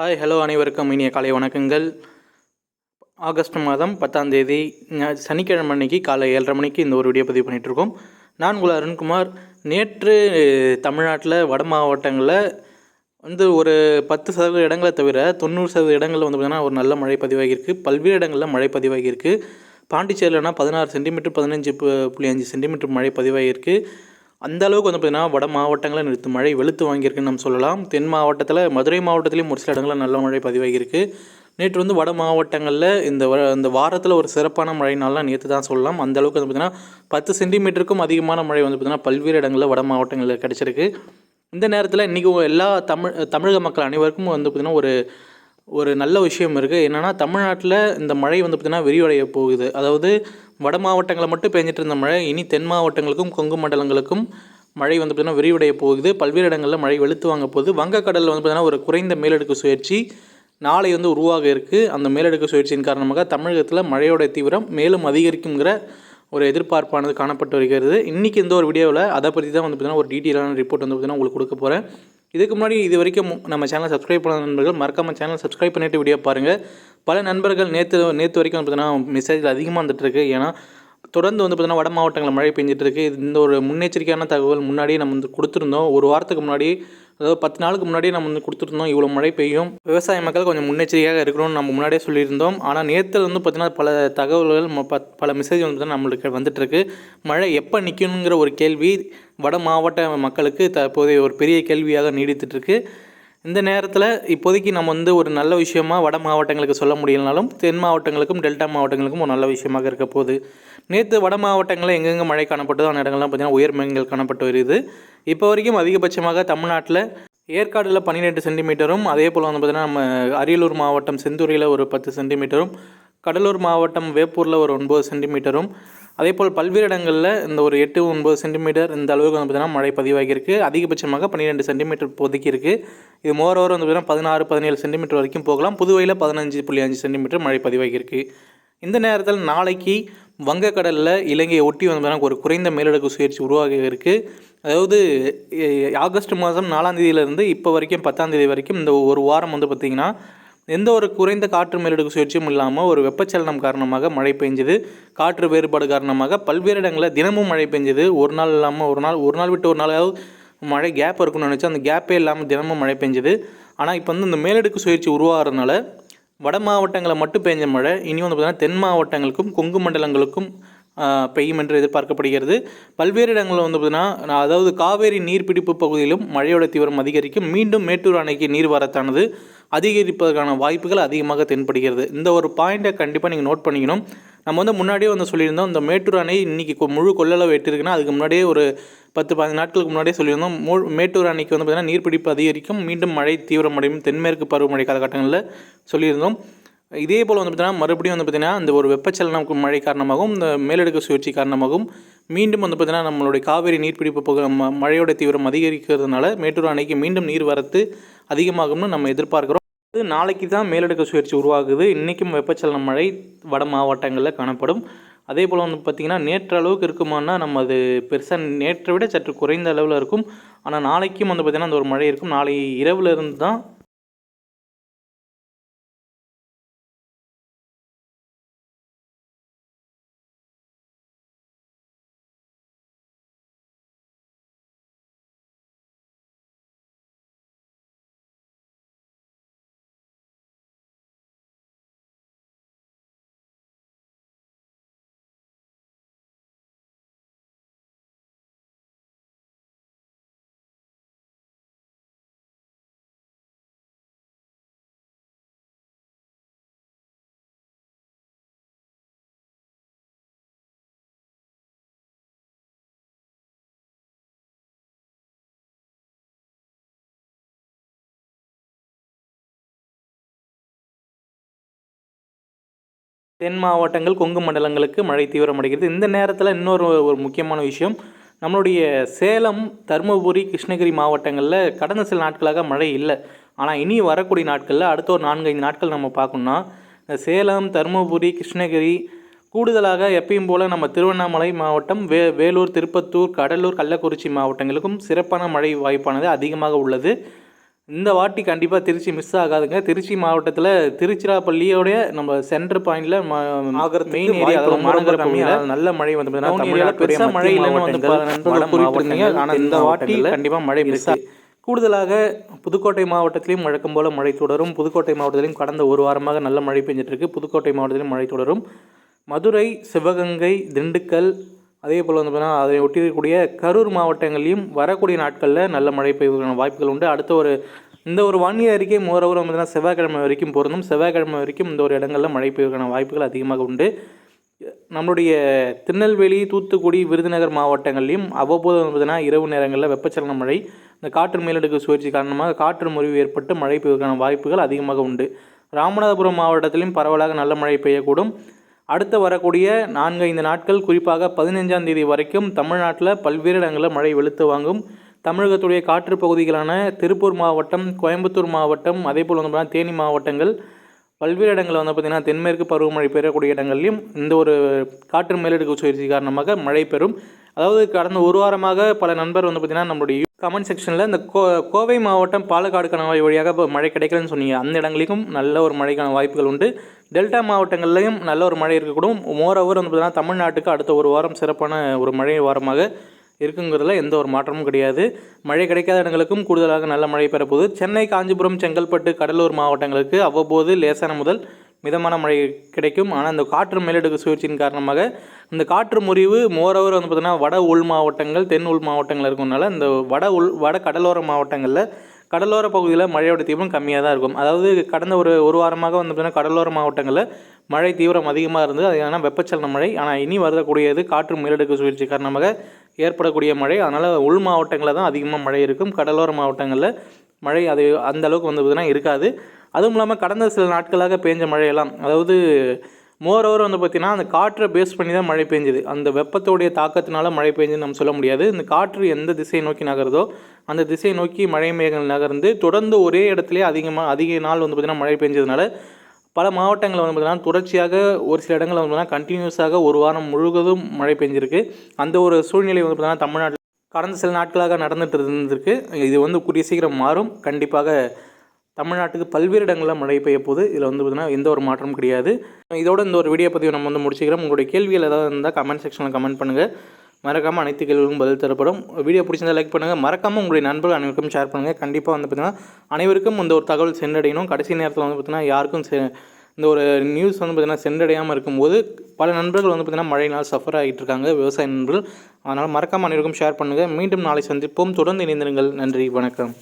Hi hello அனைவருக்கும் இனிய காலை வணக்கங்கள். ஆகஸ்ட் மாதம் பத்தாம் தேதி சனிக்கிழமை அன்னைக்கு காலை ஏழரை மணிக்கு இந்த ஒரு வீடியோ பதிவு பண்ணிகிட்ருக்கோம் நான் உங்கள் அருண்குமார். நேற்று தமிழ்நாட்டில் வட மாவட்டங்களில் வந்து ஒரு பத்து சதவீத இடங்களை தவிர தொண்ணூறு சதவீத இடங்களில் வந்து பார்த்திங்கன்னா ஒரு நல்ல மழை பதிவாகியிருக்கு. பல்வேறு இடங்களில் மழை பதிவாகியிருக்கு. பாண்டிச்சேரியிலனா பதினாறு சென்டிமீட்டர் பதினஞ்சு பு- புள்ளி அஞ்சு சென்டிமீட்டர் மழை பதிவாகியிருக்கு. அந்த அளவுக்கு வந்து பார்த்திங்கன்னா வட மாவட்டங்களில் நிறுத்து மழை வெளுத்து வாங்கியிருக்குன்னு நம்ம சொல்லலாம். தென் மாவட்டத்தில் மதுரை மாவட்டத்திலையும் ஒரு சில இடங்களில் நல்ல மழை பதிவாகியிருக்கு. நேற்று வந்து வட மாவட்டங்களில் இந்த வ இந்த வாரத்தில் ஒரு சிறப்பான மழைனாலாம் நேற்று தான் சொல்லலாம். அந்த அளவுக்கு வந்து பார்த்திங்கன்னா பத்து சென்டிமீட்டருக்கும் அதிகமான மழை வந்து பார்த்திங்கன்னா பல்வேறு இடங்களில் வட மாவட்டங்களில் கிடச்சிருக்கு. இந்த நேரத்தில் இன்றைக்கி எல்லா தமிழ் தமிழக மக்கள் அனைவருக்கும் வந்து பார்த்திங்கன்னா ஒரு ஒரு நல்ல விஷயம் இருக்குது என்னென்னா தமிழ்நாட்டில் இந்த மழை வந்து பார்த்திங்கன்னா விரிவடைய போகுது. அதாவது வட மாவட்டங்களில் மட்டும் பெஞ்சிட்டு இருந்த மழை இனி தென் மாவட்டங்களுக்கும் கொங்கு மண்டலங்களுக்கும் மழை வந்து பார்த்திங்கன்னா விரிவடைய போகுது. பல்வேறு இடங்களில் மழை வெளுத்து வாங்க போகுது. வங்கக்கடலில் வந்து பார்த்திங்கன்னா ஒரு குறைந்த மேலடுக்கு சுழற்சி நாளை வந்து உருவாக இருக்குது அந்த மேலடுக்கு சுழற்சியின் காரணமாக தமிழகத்தில் மழையோட தீவிரம் மேலும் அதிகரிக்குங்கிற ஒரு எதிர்பார்ப்பானது காணப்பட்டு வருகிறது. இன்றைக்கி இந்த ஒரு வீடியோவில் அதை பற்றி தான் வந்து பார்த்திங்கன்னா ஒரு டீட்டெயிலான ரிப்போர்ட் வந்து பார்த்திங்கன்னா உங்களுக்கு கொடுக்க போகிறேன் இதுக்கு முன்னாடி இது வரைக்கும் நம்ம சேனல் சப்ஸ்கிரைப் பண்ண நண்பர்கள் மறக்காமல் சேனல் சப்ஸ்கிரைப் பண்ணிட்டு வீடியோ பாருங்கள் பல நண்பர்கள் நேற்று நேற்று வரைக்கும் வந்து பார்த்திங்கன்னா மெசேஜ் அதிகமாக வந்துட்டுருக்கு ஏன்னா தொடர்ந்து வந்து பார்த்திங்கன்னா வட மாவட்டங்களில் மழை பெஞ்சிட்டு இருக்கு. இது இந்த ஒரு முன்னெச்சரிக்கையான தகவல் முன்னாடியே நம்ம வந்து கொடுத்துருந்தோம். ஒரு வாரத்துக்கு முன்னாடி அதாவது பத்து நாளுக்கு முன்னாடியே நம்ம வந்து கொடுத்துருந்தோம் இவ்வளோ மழை பெய்யும். விவசாய மக்கள் கொஞ்சம் முன்னெச்சரிக்கையாக இருக்கணும்னு நம்ம முன்னாடியே சொல்லியிருந்தோம். ஆனால் நேற்று வந்து பார்த்திங்கன்னா பல தகவல்கள் ப- பல மெசேஜ் வந்து நம்மளுக்கு வந்துட்டுருக்கு. மழை எப்போ நிற்கணுங்கிற ஒரு கேள்வி வட மாவட்ட மக்களுக்கு தற்போதைய ஒரு பெரிய கேள்வியாக நீடித்துட்ருக்கு இந்த நேரத்தில் இப்போதைக்கு நம்ம வந்து ஒரு நல்ல விஷயமாக வட மாவட்டங்களுக்கு சொல்ல முடியலனாலும் தென் மாவட்டங்களுக்கும் டெல்டா மாவட்டங்களுக்கும் ஒரு நல்ல விஷயமாக இருக்க போகுது. நேற்று வட மாவட்டங்களில் எங்கெங்கே மழை காணப்பட்டதோ அந்த இடங்கள்லாம் பார்த்திங்கன்னா உயர்மேகங்கள் காணப்பட்டு வருது. இப்போ வரைக்கும் அதிகபட்சமாக தமிழ்நாட்டில் ஏற்காடில் பன்னிரெண்டு சென்டிமீட்டரும் அதே போல் வந்து பார்த்திங்கன்னா நம்ம அரியலூர் மாவட்டம் செந்தூரில் ஒரு பத்து சென்டிமீட்டரும் கடலூர் மாவட்டம் வேப்பூரில் ஒரு ஒன்பது சென்டிமீட்டரும் அதே போல் பல்வேறு இடங்களில் இந்த ஒரு எட்டு ஒன்பது சென்டிமீட்டர் இந்த அளவுக்கு வந்து பார்த்திங்கன்னா மழை பதிவாகியிருக்கு. அதிகபட்சமாக பன்னிரெண்டு சென்டிமீட்டர் இப்போதைக்கு இருக்குது இது மோரோவர் வந்து பார்த்திங்கன்னா பதினாறு பதினேழு சென்டிமீட்டர் வரைக்கும் போகலாம். புதுவையில் பதினஞ்சு புள்ளி அஞ்சு சென்டிமீட்டர் மழை பதிவாகியிருக்கு. இந்த நேரத்தில் நாளைக்கு வங்கக்கடலில் இலங்கையை ஒட்டி வந்து ஒரு குறைந்த மேலடுக்கு சுழற்சி உருவாக இருக்குது அதாவது ஆகஸ்ட் மாதம் நாலாந்தேதியிலேருந்து இப்போ வரைக்கும் பத்தாந்தேதி வரைக்கும் இந்த ஒரு வாரம் வந்து பார்த்திங்கன்னா எந்த ஒரு குறைந்த காற்று மேலடுக்கு சுழற்சியும் இல்லாமல் ஒரு வெப்பச்சலனம் காரணமாக மழை பெஞ்சது. காற்று வேறுபாடு காரணமாக பல்வேறு இடங்களில் தினமும் மழை பெஞ்சது. ஒரு நாள் இல்லாமல் ஒரு நாள் ஒரு நாள் விட்டு ஒரு நாளாவது மழை கேப் இருக்கும்னு நினச்சா அந்த கேப்பே இல்லாமல் தினமும் மழை பெஞ்சது. ஆனால் இப்போ வந்து இந்த மேலடுக்கு சுழற்சி உருவாகிறதுனால வட மாவட்டங்களில் மட்டும் பெஞ்ச மழை இனி வந்து பார்த்தீங்கன்னா தென் மாவட்டங்களுக்கும் கொங்கு மண்டலங்களுக்கும் பெய்யும் என்று எதிர்பார்க்கப்படுகிறது. பல்வேறு இடங்களில் வந்து பார்த்தீங்கன்னா நான் அதாவது காவேரி நீர்பிடிப்பு பகுதியிலும் மழையோட தீவிரம் அதிகரிக்கும். மீண்டும் மேட்டூர் அணைக்கு நீர்வரத்தானது. அதிகரிப்பதற்கான வாய்ப்புகள் அதிகமாக தென்படுகிறது. இந்த ஒரு பாயிண்ட்டை கண்டிப்பாக நீங்கள் நோட் பண்ணிக்கணும். நம்ம வந்து முன்னாடியே வந்து சொல்லியிருந்தோம் இந்த மேட்டூர் அணை இன்னைக்கு கொ- முழு கொள்ளளவு எட்டிருக்குன்னா அதுக்கு முன்னாடியே ஒரு பத்து பதினஞ்சு நாட்களுக்கு முன்னாடியே சொல்லியிருந்தோம். மூ மேட்டூர் அணைக்கு வந்து பார்த்திங்கன்னா நீர்பிடிப்பு அதிகரிக்கும். மீண்டும் மழை தீவிரமடையும். தென்மேற்கு பருவமழை காலகட்டங்களில் சொல்லியிருந்தோம். இதே போல் வந்து பார்த்திங்கன்னா மறுபடியும் வந்து பார்த்திங்கன்னா இந்த ஒரு வெப்பச்சலனம் மழை காரணமாகவும் இந்த மேலடுக்கு சுழற்சி காரணமாகவும் மீண்டும் வந்து பார்த்திங்கன்னா நம்மளுடைய காவேரி நீர்பிடிப்பு பகு மழையோட தீவிரம் அதிகரிக்கிறதுனால மேட்டூர் அணைக்கு மீண்டும் நீர் வரத்து அதிகமாகும்னு நம்ம எதிர்பார்க்குறோம். அது நாளைக்கு தான் மேலடுக்கு சுழற்சி உருவாகுது. இன்றைக்கும் வெப்பச்சலன மழை வட மாவட்டங்களில் காணப்படும். அதே போல் வந்து பார்த்திங்கன்னா நேற்று அளவுக்கு இருக்குமானா நம்ம அது பெருசாக நேற்றை விட சற்று குறைந்த அளவில் இருக்கும். ஆனால் நாளைக்கும் வந்து பார்த்திங்கன்னா அந்த ஒரு மழை இருக்கும். நாளை இரவுலேருந்து தான் தென் மாவட்டங்கள் கொங்கு மண்டலங்களுக்கு மழை தீவிரமடைகிறது. இந்த நேரத்தில் இன்னொரு ஒரு முக்கியமான விஷயம் நம்மளுடைய சேலம் தருமபுரி கிருஷ்ணகிரி மாவட்டங்களில் கடந்த சில நாட்களாக மழை இல்லை. ஆனால் இனி வரக்கூடிய நாட்களில் அடுத்த ஒரு நான்கு ஐந்து நாட்கள் நம்ம பார்க்கணும்னா சேலம் தருமபுரி கிருஷ்ணகிரி கூடுதலாக எப்பயும் போல் நம்ம திருவண்ணாமலை மாவட்டம் வே வேலூர் திருப்பத்தூர் கடலூர் கள்ளக்குறிச்சி மாவட்டங்களுக்கும் சிறப்பான மழை வாய்ப்பானது அதிகமாக உள்ளது. இந்த வாட்டி கண்டிப்பாக திருச்சி மிஸ் ஆகாதுங்க. திருச்சி மாவட்டத்தில் திருச்சிராப்பள்ளியோடைய நம்ம சென்டர் பாயிண்டில் மெயின் ஏரியா அதாவது மாநகர பகுதியில் நல்ல மழை வந்து பார்த்தீங்கன்னா பெருசாக மழை இல்லைன்னு வந்து குறிப்பிட்டிருந்தீங்க. ஆனால் இந்த வாட்டி கண்டிப்பாக மழை மிஸ் கூடுதலாக புதுக்கோட்டை மாவட்டத்திலையும் வழக்கம் போல் மழை தொடரும். புதுக்கோட்டை மாவட்டத்திலையும் கடந்த ஒரு வாரமாக நல்ல மழை பெஞ்சிட்டு இருக்கு. புதுக்கோட்டை மாவட்டத்திலும் மழை தொடரும். மதுரை சிவகங்கை திண்டுக்கல் அதே போல் வந்து பார்த்தீங்கன்னா அதை ஒட்டி இருக்கக்கூடிய கரூர் மாவட்டங்களையும் வரக்கூடிய நாட்களில் நல்ல மழை பெய்வதற்கான வாய்ப்புகள் உண்டு. அடுத்த ஒரு இந்த ஒரு வானிலை அறிக்கை மோரவர் வந்து பார்த்தீங்கன்னா செவ்வாய்க்கிழமை வரைக்கும் பொருந்தும். செவ்வாய்க்கிழமை வரைக்கும் இந்த ஒரு இடங்களில் மழை பெய்வதற்கான வாய்ப்புகள் அதிகமாக உண்டு. நம்மளுடைய திருநெல்வேலி தூத்துக்குடி விருதுநகர் மாவட்டங்கள்லையும் அவ்வப்போது வந்து பார்த்தீங்கன்னா இரவு நேரங்களில் வெப்பச்சலன மழை இந்த காற்று மேலடுக்கு சுழற்சி காரணமாக காற்று முறிவு ஏற்பட்டு மழை பெய்வதற்கான வாய்ப்புகள் அதிகமாக உண்டு. ராமநாதபுரம் மாவட்டத்திலும் பரவலாக நல்ல மழை பெய்யக்கூடும். அடுத்து வரக்கூடிய நான்கு ஐந்து நாட்கள் குறிப்பாக பதினைஞ்சாம் தேதி வரைக்கும் தமிழ்நாட்டில் பல்வேறு இடங்களில் மழை வெளுத்து வாங்கும். தமிழகத்துடைய காற்று பகுதிகளான திருப்பூர் மாவட்டம் கோயம்புத்தூர் மாவட்டம் அதே போல் வந்து தேனி மாவட்டங்கள் பல்வேறு இடங்களில் வந்து பார்த்திங்கன்னா தென்மேற்கு பருவமழை பெறக்கூடிய இடங்கள்லையும் இந்த ஒரு காற்று மேலடுக்கு சுழற்சி காரணமாக மழை பெறும். அதாவது கடந்த ஒரு வாரமாக பல நண்பர் வந்து பார்த்திங்கன்னா நம்மளுடைய கமெண்ட் செக்ஷனில் இந்த கோ கோவை மாவட்டம் பாலக்காடு கணவாய் வழியாக இப்போ மழை கிடைக்கலன்னு சொன்னீங்க. அந்த இடங்களிலும் நல்ல ஒரு மழைக்கான வாய்ப்புகள் உண்டு. டெல்டா மாவட்டங்கள்லையும் நல்ல ஒரு மழை இருக்கக்கூடும். மோரோவர் வந்து பார்த்திங்கன்னா தமிழ்நாட்டுக்கு அடுத்த ஒரு வாரம் சிறப்பான ஒரு மழை வாரமாக இருக்குங்கிறதுல எந்த ஒரு மாற்றமும் கிடையாது. மழை கிடைக்காத இடங்களுக்கும் கூடுதலாக நல்ல மழை பெறப்போகுது. சென்னை காஞ்சிபுரம் செங்கல்பட்டு கடலூர் மாவட்டங்களுக்கு அவ்வப்போது லேசான முதல் மிதமான மழை கிடைக்கும். ஆனால் இந்த காற்று மேலடுக்கு சுழற்சியின் காரணமாக இந்த காற்று முறிவு மோரோவர் வந்து பார்த்திங்கன்னா வட உள் மாவட்டங்கள் தென் உள் மாவட்டங்கள் இருக்கிறதுனால இந்த வட உள் வட கடலோர மாவட்டங்களில் கடலோர பகுதியில் மழையோட தீவிரம் கம்மியாக தான் இருக்கும். அதாவது கடந்த ஒரு ஒரு வாரமாக வந்து பார்த்திங்கன்னா கடலோர மாவட்டங்களில் மழை தீவிரம் அதிகமாக இருந்தது. அது ஏன்னா வெப்பச்சலன மழை. ஆனால் இனி வரக்கூடியது காற்று மேலடுக்கு சுழற்சி காரணமாக ஏற்படக்கூடிய மழை. அதனால் உள் மாவட்டங்களில் தான் அதிகமாக மழை இருக்கும். கடலோர மாவட்டங்களில் மழை அது அந்த அளவுக்கு வந்து பார்த்திங்கன்னா இருக்காது. அதுவும் இல்லாமல் கடந்த சில நாட்களாக பெஞ்ச மழையெல்லாம் அதாவது மோர் ஓவர் வந்து பார்த்திங்கன்னா அந்த காற்றை பேஸ் பண்ணி தான் மழை பெஞ்சுது அந்த வெப்பத்தோடைய தாக்கத்தினால மழை பெஞ்சுன்னு நம்ம சொல்ல முடியாது. இந்த காற்று எந்த திசையை நோக்கி நகருதோ அந்த திசையை நோக்கி மழை மேகங்கள் நகர்ந்து தொடர்ந்து ஒரே இடத்துலேயே அதிகமாக அதிக நாள் வந்து பார்த்திங்கன்னா மழை பெஞ்சதுனால பல மாவட்டங்களில் வந்து பார்த்திங்கன்னா தொடர்ச்சியாக ஒரு சில இடங்களில் வந்து பார்த்திங்கன்னா கண்டினியூஸாக ஒரு வாரம் முழுவதும் மழை பெஞ்சிருக்கு. அந்த ஒரு சூழ்நிலை வந்து பார்த்திங்கன்னா தமிழ்நாட்டில் கடந்த சில நாட்களாக நடந்துகிட்டு இருந்திருக்கு. இது வந்து கூடிய சீக்கிரம் மாறும். கண்டிப்பாக தமிழ்நாட்டுக்கு பல்வேறு இடங்களில் மழை பெய்ய போது இதில் வந்து பார்த்திங்கன்னா எந்த ஒரு மாற்றமும் கிடையாது. இதோட இந்த ஒரு வீடியோ பதிவு நம்ம வந்து முடிச்சுக்கிறோம். உங்களுடைய கேள்விகள் ஏதாவது இருந்தால் கமெண்ட் செக்ஷனில் கமெண்ட் பண்ணுங்கள் மறக்காமல் அனைத்து கேள்விகளும் பதில் தரப்படும். வீடியோ பிடிச்சிருந்தா லைக் பண்ணுங்கள் மறக்காமல் உங்களுடைய நண்பர்கள் அனைவருக்கும் ஷேர் பண்ணுங்கள் கண்டிப்பாக வந்து பார்த்திங்கன்னா அனைவருக்கும் இந்த ஒரு தகவல் சென்றடையணும். கடைசி நேரத்தில் வந்து பார்த்திங்கன்னா யாருக்கும் செ இந்த ஒரு நியூஸ் வந்து பார்த்திங்கன்னா சென்றடையாமல் இருக்கும்போது பல நண்பர்கள் வந்து பார்த்திங்கன்னா மழையினால் சஃபர் ஆகிட்டு இருக்காங்க. விவசாய நண்பர்கள். அதனால் மறக்காமல் அனைவருக்கும் ஷேர் பண்ணுங்கள் மீண்டும் நாளை சந்திப்போம். தொடர்ந்து இணைந்திருங்கள். நன்றி. வணக்கம்.